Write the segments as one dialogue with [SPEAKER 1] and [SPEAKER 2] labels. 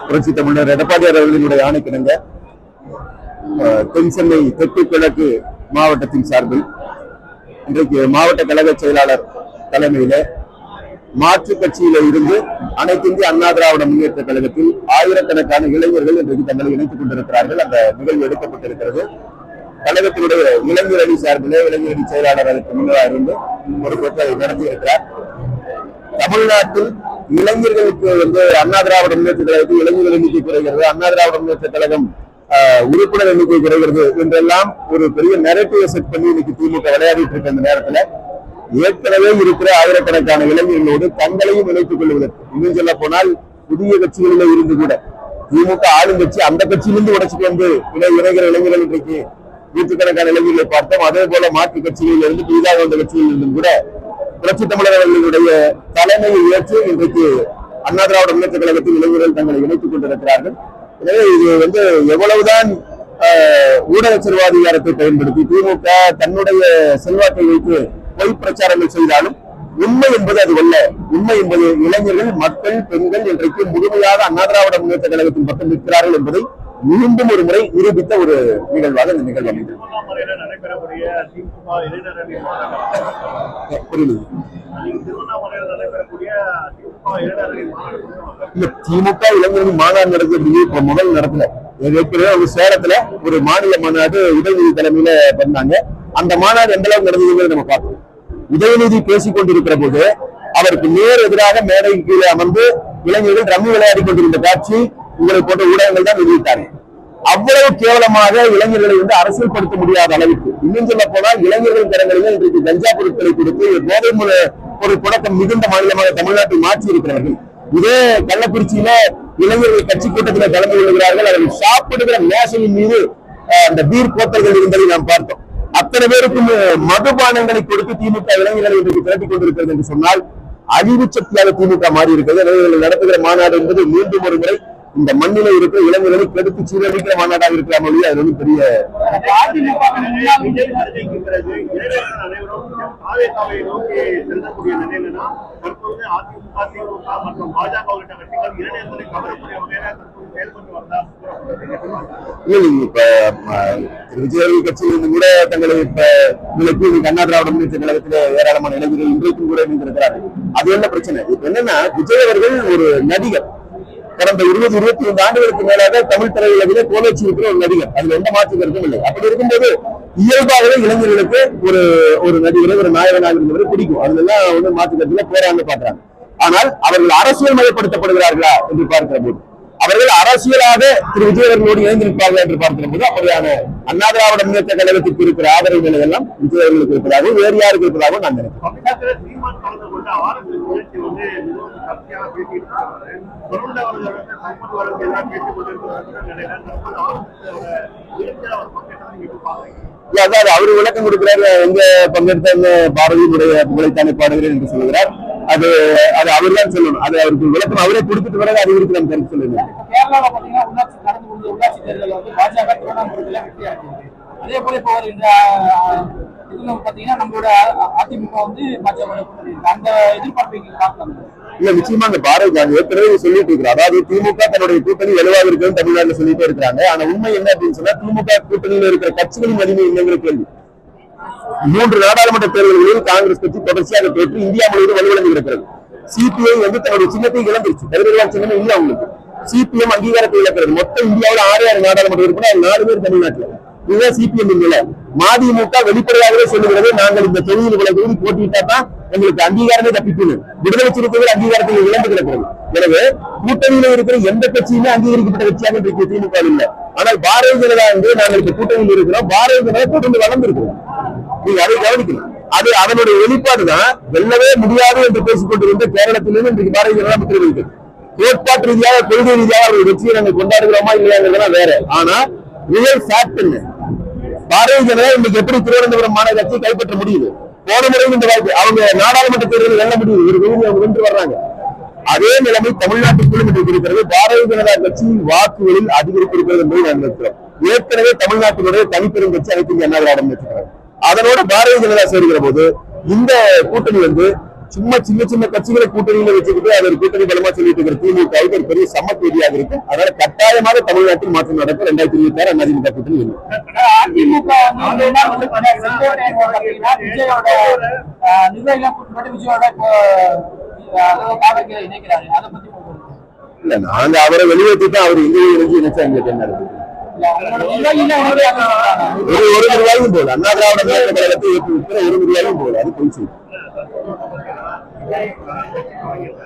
[SPEAKER 1] புரட்சி தமிழர் எடப்பாடியார் அவர்களினுடைய ஆணைக்கிணங்க அஹ், தென் சென்னை தெற்கு கிழக்கு மாவட்டத்தின் சார்பில் இன்றைக்கு மாவட்ட கழக செயலாளர் தலைமையில மாற்றுக் கட்சியில இருந்து அனைத்து இந்திய அண்ணா திராவிட முன்னேற்ற கழகத்தில் ஆயிரக்கணக்கான இளைஞர்கள் இன்றைக்கு தங்களை இணைத்துக் கொண்டிருக்கிறார்கள். அந்த நிகழ்வு எடுக்கப்பட்டிருக்கிறது. கழகத்தினுடைய இளைஞர் அணி சார்பிலே இளைஞர் அணி செயலாளர் அதற்கு முன்னதாக இருந்து ஒரு பொருட்களை நடத்தியிருக்கிறார். தமிழ்நாட்டில் இளைஞர்களுக்கு வந்து அண்ணா திராவிட முன்னேற்ற கழகத்தில் இளைஞர்கள் எண்ணிக்கை குறைகிறது. அண்ணா திராவிட முன்னேற்ற கழகம் உறுப்பினர் எண்ணிக்கை குறைகிறது என்றெல்லாம் ஒரு பெரிய நெரட்டிவை செட் பண்ணி இன்னைக்கு திமுக விளையாடிட்டு இருக்க இந்த நேரத்துல. ஏற்கனவே இருக்கிற ஆயிரக்கணக்கான இளைஞர்களோடு தங்களையும் இணைத்துக் கொள்வதற்கு. இன்னும் சொல்ல போனால் புதிய கட்சிகளில் இருந்து கூட திமுக ஆளுங்கட்சி அந்த கட்சியிலிருந்து உடைச்சிட்டு வந்து இணை இணைகிற இளைஞர்கள் இன்றைக்கு நூற்றுக்கணக்கான இளைஞர்களை பார்த்தோம். அதே போல மாற்று கட்சிகளில் இருந்து புதிதாக வந்த கட்சியில் இருந்தும் கூட புரட்சி தமிழர் அவர்களுடைய தலைமையை ஏற்று இன்றைக்கு அண்ணா திராவிட முன்னேற்ற கழகத்தின் இளைஞர்கள் தங்களை இணைத்துக் கொண்டிருக்கிறார்கள். எனவே இது வந்து எவ்வளவுதான் ஆஹ், ஊடக சிறுவாதிகாரத்தை பயன்படுத்தி திமுக தன்னுடைய செல்வாக்கை வைத்து பொய் பிரச்சாரங்கள் செய்தாலும் உண்மை என்பது அது அல்ல. உண்மை என்பது இளைஞர்கள் மக்கள் பெண்கள் இன்றைக்கு முழுமையாக அண்ணா திராவிட முன்னேற்ற கழகத்தின் பக்கம் நிற்கிறார்கள் என்பதை மீண்டும் ஒரு முறை நிரூபித்த ஒரு நிகழ்வாக இந்த நிகழ்வு அமைந்தது.
[SPEAKER 2] திமுக
[SPEAKER 1] புரியுது. இல்ல. இளைஞர்கள் மாநாடு நடக்குது இப்ப முதல் நடத்துல. ஏற்கனவே ஒரு சேலத்துல ஒரு மாநில மாநாடு உதயநிதி தலைமையில பண்ணாங்க. அந்த மாநாடு எந்த அளவுக்கு நடந்ததுங்கிறத நம்ம பார்த்தோம் உதயநிதி பேசிக் கொண்டிருக்கிற போது அவருக்கு நேர் எதிராக மேடை கீழே அமர்ந்து இளைஞர்கள் ரம்மி விளையாடி கொண்டிருந்த காட்சி உங்களை போன்ற ஊடகங்கள் தான் வெளியிட்டாங்க. அவ்வளவு கேவலமாக இளைஞர்களை வந்து அரசியல்படுத்த முடியாத அளவுக்கு. இன்னும் சொல்ல போனால் இளைஞர்கள் கரங்களில் இன்றைக்கு கஞ்சா பொருட்களை கொடுத்து போதை மூல- புழக்கம் மிகுந்த மாநிலமாக தமிழ்நாட்டை மாற்றி இருக்கிறார்கள் இதே கள்ளக்குறிச்சியில இளைஞர்கள் கட்சி கூட்டத்தில் கலந்து கொள்கிறார்கள். அவர்கள் சாப்பிடுகிற மேசையின் மீது அந்த பீர் போத்தல்கள் இருந்ததை நாம் பார்த்தோம். அத்தனை பேருக்கும் மதுபானங்களை கொடுத்து திமுக இளைஞர்களை இன்றைக்கு திரட்டிக் கொண்டிருக்கிறது என்று சொன்னால் அழிவு சக்தியாக திமுக மாறி இருக்கிறது எனவே நடத்துகிற மாநாடு என்பது மீண்டும் ஒரு முறை இந்த மண்ணில இருக்கிற இளைஞர்களை கெடுத்து சீரழிக்கிற மாநாடாக இருக்கிற மொழி அது வந்து பெரிய இப்ப விஜய் கட்சியிலிருந்து கூட தங்களை இப்ப விலக்கி அண்ணா திராவிட முன்னேற்ற கழகத்துல ஏராளமான இளைஞர்கள் இன்றைக்கும் கூட இணைந்திருக்கிறார்கள். அது என்ன பிரச்சனை? இப்ப என்னன்னா விஜய் அவர்கள் ஒரு நடிகர். கடந்த இருபது இருபத்தி ஐந்து ஆண்டுகளுக்கு மேலாக தமிழ் திரையுலகிலே கோலோச்சி இருக்கிற ஒரு நடிகர். அதுல எந்த மாற்று கருத்தும் இல்லை. அப்படி இருக்கும்போது இயல்பாகவே இளைஞர்களுக்கு ஒரு ஒரு நடிகரை ஒரு நாயகனாக இருந்தவரை பிடிக்கும். அதுல எல்லாம் வந்து மாற்று கருத்துல போறாங்க பாக்குறாங்க ஆனால் அவர்கள் அரசியல் மயப்படுத்தப்படுகிறார்களா என்று பார்க்கிற போது அவர்கள் அரசியலாக திரு விஜய் அவர்களோடு இணைந்திருப்பார்கள் என்று பார்க்கிற போது அப்படியான அண்ணா திராவிட முன்னேற்ற கழகத்திற்கு இருக்கிற ஆதரவு நிலையெல்லாம் விஜய் அவர்களுக்கு இருப்பதாகவும் வேறு யாருக்கு இருப்பதாகவும் நான் நினைக்கிறேன்.
[SPEAKER 2] அவர்
[SPEAKER 1] அதாவது விளக்கம் கொடுக்கிறார் எங்க பங்கெடுத்த பாரதியினுடைய புகழைத்தானே பாடுகிறேன் என்று சொல்லுகிறார். அது அது அவர்தான் சொல்லணும். அது அவருக்கு விளக்கம். அவரே கொடுத்துட்டு பிறகு அது இருக்கு நம்ம கருத்து
[SPEAKER 3] கேரளால பாத்தீங்கன்னா உள்ளாட்சி நடந்து முடிஞ்ச உள்ளாட்சி தேர்தலில் வந்து பாஜக அதே போல இப்போ ஒரு இந்த இதுல பாத்தீங்கன்னா நம்மளோட அதிமுக வந்து பாஜக அந்த எதிர்பார்ப்பை பார்க்கலாம்.
[SPEAKER 1] இல்ல நிச்சயமா அந்த பாரதி நான் ஏற்கனவே சொல்லிட்டு இருக்கிறோம் அதாவது திமுக தன்னுடைய கூட்டணி வலுவாக இருக்குன்னு தமிழ்நாட்டுல சொல்லிட்டே இருக்கிறாங்க. ஆனா உண்மை என்ன அப்படின்னு சொன்னா திமுக கூட்டணியில் இருக்கிற கட்சிகளின் வலிமை என்னங்கிற கேள்வி. மூன்று நாடாளுமன்ற தேர்தல்களில் காங்கிரஸ் கட்சி தொடர்ச்சியாக தோற்று இந்தியா முழுவதும் வலுவிழந்து இருக்கிறது சிபிஐ வந்து தன்னுடைய சின்னத்தை இழந்துருச்சு. தலைவர்களால் சின்னமே இல்லை அவங்களுக்கு. சிபிஎம் அங்கீகாரத்தை இழக்கிறது. மொத்த இந்தியாவில் ஆறு ஆறு நாடாளுமன்ற உறுப்பினர் நாலு பேர் தமிழ்நாட்டில். இதுதான் சிபிஎம் நிலை. மதிமுக வெளிப்படையாகவே சொல்லுகிறது நாங்கள் இந்த தொகுதியில் இவ்வளவு தொகுதி போட்டியிட்டா தான் எங்களுக்கு அங்கீகாரமே தப்பிக்கணும் விடுதலை சிறுத்தைகள் அங்கீகாரத்தை இழந்து கிடக்கிறது. எனவே கூட்டணியில இருக்கிற எந்த கட்சியுமே அங்கீகரிக்கப்பட்ட கட்சியாக இன்றைக்கு திமுக இல்லை. ஆனால் பாரதிய ஜனதா வந்து நாங்கள் இப்ப கூட்டணியில் இருக்கிறோம். பாரதிய ஜனதா தொடர்ந்து வளர்ந்திருக்கிறோம். நீங்க அதை கவனிக்கணும். அது அதனுடைய வெளிப்பாடுதான் வெல்லவே முடியாது என்று பேசிக்கொண்டிருந்த கேரளத்திலிருந்து இன்றைக்கு பாரதிய ஜனதா பத்திரிகை வைத்தது கோட்பாட்டு ரீதியாக கொள்கை ரீதியாக ஒரு வெற்றியை நாங்கள் கொண்டாடுகிறோமா இல்லையாங்கிறதெல்லாம் வேற. ஆனா ரியல் ஃபேக்ட் என்ன? பாரதிய ஜனதா இன்னைக்கு எப்படி திருவனந்தபுரம் மாநகராட்சியை கைப்பற்ற முடியுது? போன முறையில் இந்த வாய்ப்பு அவங்க நாடாளுமன்ற தேர்தலில் வெல்ல முடியுது. ஒரு தொகுதி அவங்க வென்று வர்றாங்க. அதே நிலைமை தமிழ்நாட்டுக்குள்ளும் இன்றைக்கு இருக்கிறது. பாரதிய ஜனதா கட்சி வாக்குகளில் அதிகரித்திருக்கிறது என்பதை நான் நினைக்கிறேன் ஏற்கனவே தமிழ்நாட்டினுடைய தனிப்பெரும் கட்சி அனைத்து இந்திய அண்ணா திராவிட அதனோட பாரதிய ஜனதா சேர்கிற போது இந்த கூட்டணி வந்து சும்மா சின்ன சின்ன கட்சிகளை கூட்டணியில வச்சுக்கிட்டு அது ஒரு கூட்டணி பலமா சொல்லிட்டு இருக்கிற திமுகவுக்கு ஒரு பெரிய சமத்தேதியாக இருக்கு. அதனால கட்டாயமாக தமிழ்நாட்டில் மாற்றம் நடக்கும். ரெண்டாயிரத்தி இருபத்தி ஆறு அதிமுக கூட்டணி இல்ல நாங்க அவரை வெளியேற்றிட்டு அவர் எங்க இணைஞ்சு இணைச்சா எங்களுக்கு என்ன இருக்கு ஒரு ஒரு நிர்வாகியும் போல அண்ணா திராவிட முன்னேற்ற கழகத்தை ஏற்று ஒரு நிர்வாகியும் போல அது கொஞ்சம்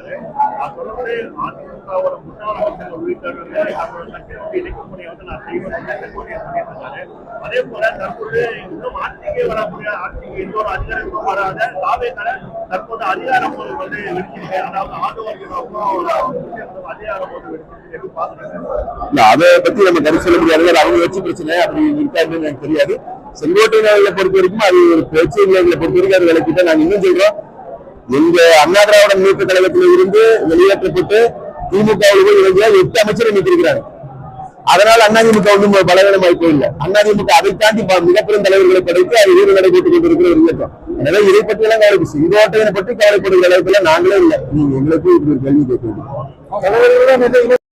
[SPEAKER 2] தொடர்ந்து அதிமுகவோட முன்னாள் அமைச்சர்கள் உள்ளிட்டவர்கள் அவரோட கட்சியை வந்து வந்து நான் செய்வேன் அதே போல தற்போது இன்னும் ஆட்சிக்கே வரக்கூடிய ஆட்சிக்கு எந்த ஒரு அதிகாரமும் வராத தாவேக்கான தற்போது அதிகாரம் ஒரு வந்து வெடிச்சிருக்கு அதாவது ஆதரவு அதிகாரம் ஒரு வெடிச்சிருக்கு எப்படி
[SPEAKER 1] அதை பத்தி நம்ம கருத்து சொல்ல முடியாது. அவங்க வச்சு பிரச்சனை அப்படி இருக்காதுன்னு எனக்கு தெரியாது. செங்கோட்டையினர்களை பொறுத்த வரைக்கும் அது ஒரு பிரச்சனைகளை பொறுத்த வரைக்கும் அது விளக்கிட்ட நாங்க இன்னும் சொல்றோம். எங்க அண்ணா திராவிட முன்னேற்ற கழகத்தில் இருந்து வெளியேற்றப்பட்டு திமுக போய் இணைஞ்ச எட்டு அமைச்சர் இன்னைக்கு அதனால அதிமுக ஒன்றும் பலவீனமாய் போயில்ல அதிமுக அதை தாண்டி மிகப்பெரும் தலைவர்களை படைத்து அது வீடு நடைபெற்றுக் கொண்டிருக்கிற ஒரு இயக்கம். எனவே இதை பற்றி எல்லாம் கவலை செங்கோட்டையனை பற்றி கவலைப்படுகிற அளவுக்கு நாங்களே இல்லை. நீங்க எங்களுக்கு இப்படி ஒரு கேள்வி கேட்க